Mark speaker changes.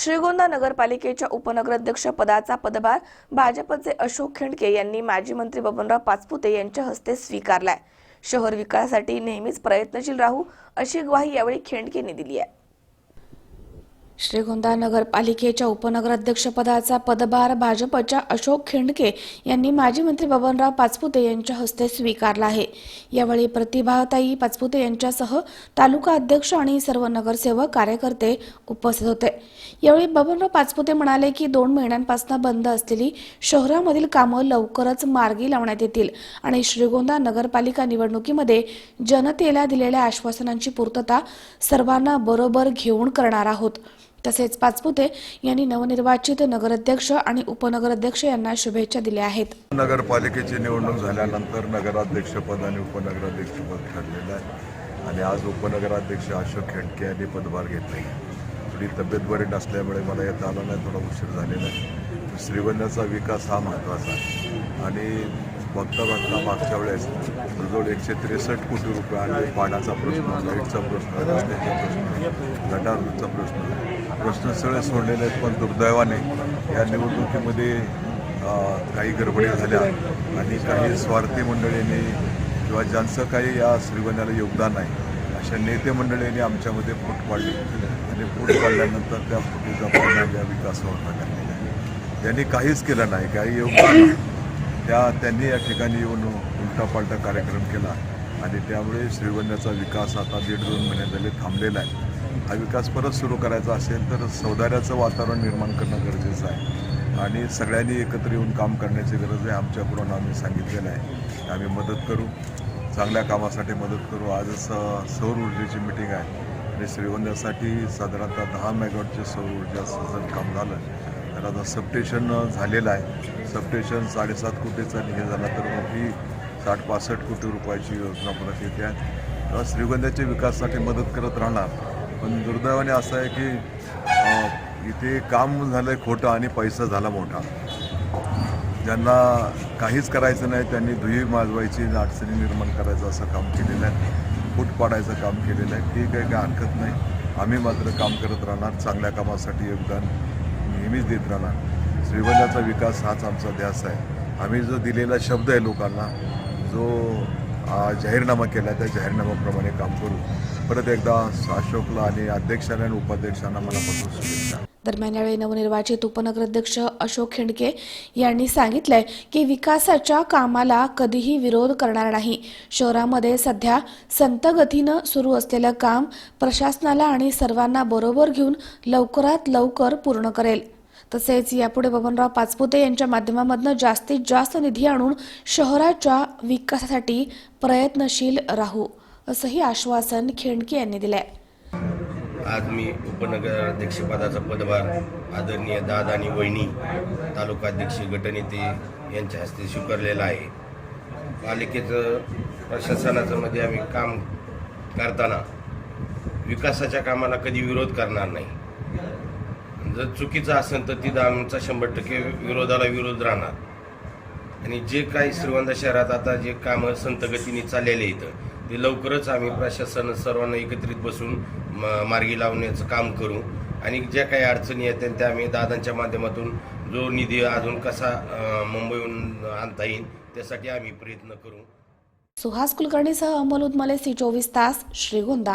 Speaker 1: श्रीगोंदा नगरपालिकेच्या उपनगराध्यक्ष पदाचा पदभार भाजपचे अशोक खेंडके यांनी माजी मंत्री बबनराव पाचपुते यांच्या हस्ते स्वीकारलाय. शहर विकासासाठी नेहमीच प्रयत्नशील राहू अशी ग्वाही यावेळी खिंडकेंनी दिली आहे. श्रीगोंदा नगरपालिकेच्या उपनगराध्यक्षपदाचा पदभार भाजपच्या अशोक खिंडके यांनी माजी मंत्री बबनराव पाचपुते यांच्या हस्ते स्वीकारला आहे. यावेळी प्रतिभाताई पाचपुते यांच्यासह तालुका अध्यक्ष आणि सर्व नगरसेवक कार्यकर्ते उपस्थित होते. यावेळी बबनराव पाचपुते म्हणाले की दोन महिन्यांपासून बंद असलेली शहरामधील कामं लवकरच मार्गी लावण्यात येतील आणि श्रीगोंदा नगरपालिका निवडणुकीमध्ये जनतेला दिलेल्या आश्वासनांची पूर्तता सर्वांना बरोबर घेऊन करणार आहोत. तसेच पाचपुते यांनी नवनिर्वाचित नगराध्यक्ष आणि उपनगराध्यक्ष यांना शुभेच्छा दिल्या आहेत.
Speaker 2: नगरपालिकेची निवडणूक झाल्यानंतर नगराध्यक्षपद आणि उपनगराध्यक्षपद ठरलेलं आहे. आणि आज उपनगराध्यक्ष अशोक खेडके यांनी पदभार घेतला थोडी तब्येत बरी नसल्यामुळे मला येता आला नाही थोडा उशीर झालेला आहे. श्रीगोंद्याचा विकास हा महत्त्वाचा आहे. आणि बघता बघता मागच्या वेळेस जवळ एकशे त्रेसष्ट कोटी रुपये आणि पाण्याचा प्रश्न लाईटचा प्रश्न रस्त्याचा प्रश्न गटारचा प्रश्न प्रश्न सगळे सोडलेले आहेत पण दुर्दैवाने या निवडणुकीमध्ये काही गडबडी झाल्या आणि काही स्वार्थी मंडळींनी किंवा ज्यांचं काही या श्रीगोंद्याला योगदान आहे अशा नेते मंडळींनी आमच्यामध्ये फूट पाडली आणि फूट पाडल्यानंतर त्या फुटीचा परिणाम या विकासावर नाही आहे काहीच केलं नाही काही योगदान त्या त्यांनी या ठिकाणी येऊन उलटापालटा कार्यक्रम केला आणि त्यामुळे श्रीगोंद्याचा विकास आता दीड दोन महिने झाले थांबलेला आहे. हा विकास परत सुरू करायचा असेल तर सौदाऱ्याचं वातावरण निर्माण करणं गरजेचं आहे. आणि सगळ्यांनी एकत्र येऊन काम करण्याची गरज आहे आमच्याकडून आम्ही सांगितलेलं आहे. आम्ही मदत करू चांगल्या कामासाठी मदत करू. आज सौर ऊर्जेची मिटिंग आहे आणि श्रीगोंद्यासाठी साधारणतः दहा मेगावॉटचे सौर ऊर्जा काम झालं. तर आता सबटेशन झालेलं आहे. सबटेशन साडेसात कोटीचं आणि हे झालं तर मोठी साठ पासष्ट कोटी रुपयाची योजना परत येते. आहे तर श्रीगोंद्याच्या विकासासाठी मदत करत राहणार. पण दुर्दैवाने असं आहे की इथे काम झालं आहे खोटं आणि पैसा झाला मोठा. ज्यांना काहीच करायचं नाही त्यांनी धुई माजवायची अडचणी निर्माण करायचं असं काम केलेलं आहे. फूट पाडायचं काम केलेलं आहे. ठीक आहे काय हरकत नाही. आम्ही मात्र काम करत राहणार. चांगल्या कामासाठी योगदान नेहमीच देत राहणार. श्रीगोंद्याचा विकास हाच आमचा ध्यास आहे. आम्ही जो दिलेला शब्द आहे लोकांना जो जाहीरनामा केला त्या जाहीरनाम्याप्रमाणे काम करू. परत एकदा अशोकला आणि अध्यक्षांना आणि उपाध्यक्षांना मनापासून शुभेच्छा.
Speaker 1: दरम्यान यावेळी नवनिर्वाचित उपनगराध्यक्ष अशोक खेंडके यांनी सांगितलंय की विकासाच्या कामाला कधीही विरोध करणार नाही. शहरामध्ये सध्या संतगतीनं सुरू असलेलं काम प्रशासनाला आणि सर्वांना बरोबर घेऊन लवकरात लवकर पूर्ण करेल. तसेच यापुढे बबनराव पाचपुते यांच्या माध्यमामधनं जास्तीत जास्त निधी आणून शहराच्या विकासासाठी प्रयत्नशील राहू असंही आश्वासन खिंडके यांनी दिलंय.
Speaker 3: आज मी उपनगराध्यक्षपदाचा पदभार आदरणीय दादा आणि वहिनी तालुकाध्यक्ष गटनेते यांच्या हस्ते स्वीकारलेला आहे. पालिकेचं प्रशासनाचं मध्ये आम्ही काम करताना विकासाच्या कामाला कधी विरोध करणार नाही. जर चुकीचं असेल तर तिथं आमचा शंभर टक्के विरोधाला विरोध राहणार. आणि जे काही श्रीवंदा शहरात आता जे कामं संतगतीने चाललेले इथं ते लवकरच आम्ही प्रशासन सर्वांना एकत्रित बसून म- मार्गी लावण्याचं काम करू. आणि ज्या काही अडचणी आहेत त्या आम्ही दादांच्या माध्यमातून जो निधी अजून कसा मुंबईहून आणता येईल त्यासाठी आम्ही प्रयत्न करू.
Speaker 1: सुहास कुलकर्णीसह अंमल उदमले सी चोवीस तास श्रीगोंदा.